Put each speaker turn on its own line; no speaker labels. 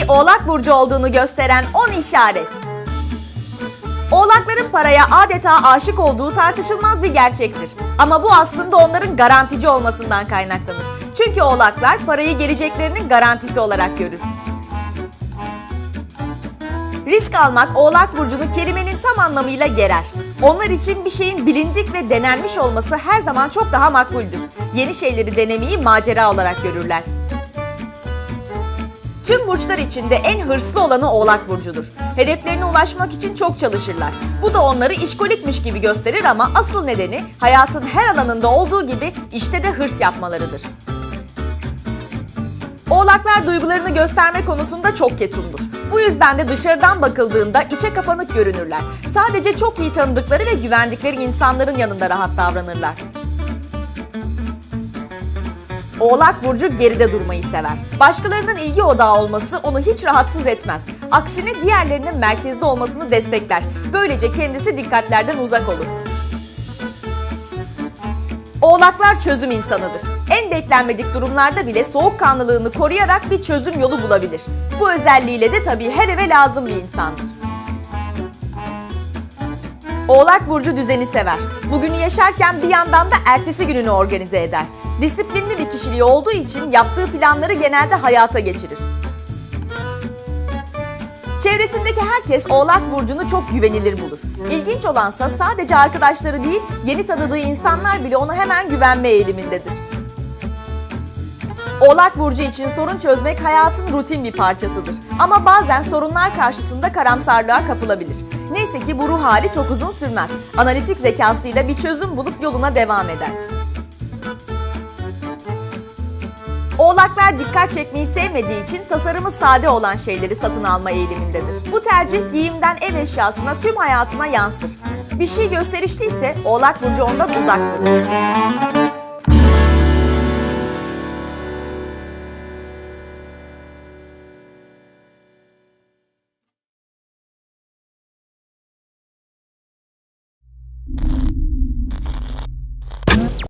bir Oğlak Burcu olduğunu gösteren 10 işaret. Oğlakların paraya adeta aşık olduğu tartışılmaz bir gerçektir. Ama bu aslında onların garantici olmasından kaynaklanır. Çünkü oğlaklar parayı geleceklerinin garantisi olarak görür. Risk almak Oğlak Burcu'nu kelimenin tam anlamıyla gerer. Onlar için bir şeyin bilindik ve denenmiş olması her zaman çok daha makbuldür. Yeni şeyleri denemeyi macera olarak görürler. Tüm burçlar içinde en hırslı olanı Oğlak Burcu'dur. Hedeflerine ulaşmak için çok çalışırlar. Bu da onları işkolikmiş gibi gösterir ama asıl nedeni hayatın her alanında olduğu gibi işte de hırs yapmalarıdır. Oğlaklar duygularını gösterme konusunda çok ketumdur. Bu yüzden de dışarıdan bakıldığında içe kapanık görünürler. Sadece çok iyi tanıdıkları ve güvendikleri insanların yanında rahat davranırlar. Oğlak Burcu geride durmayı sever. Başkalarının ilgi odağı olması onu hiç rahatsız etmez. Aksine diğerlerinin merkezde olmasını destekler. Böylece kendisi dikkatlerden uzak olur. Oğlaklar çözüm insanıdır. En beklenmedik durumlarda bile soğukkanlılığını koruyarak bir çözüm yolu bulabilir. Bu özelliğiyle de tabii her eve lazım bir insandır. Oğlak Burcu düzeni sever. Bugünü yaşarken bir yandan da ertesi gününü organize eder. Disiplinli bir kişiliği olduğu için yaptığı planları genelde hayata geçirir. Çevresindeki herkes Oğlak Burcu'nu çok güvenilir bulur. İlginç olansa sadece arkadaşları değil, yeni tanıdığı insanlar bile ona hemen güvenme eğilimindedir. Oğlak Burcu için sorun çözmek hayatın rutin bir parçasıdır. Ama bazen sorunlar karşısında karamsarlığa kapılabilir. Neyse ki bu ruh hali çok uzun sürmez. Analitik zekasıyla bir çözüm bulup yoluna devam eder. Oğlaklar dikkat çekmeyi sevmediği için tasarımı sade olan şeyleri satın alma eğilimindedir. Bu tercih giyimden ev eşyasına tüm hayatına yansır. Bir şey gösterişliyse Oğlak Burcu ondan uzak durur.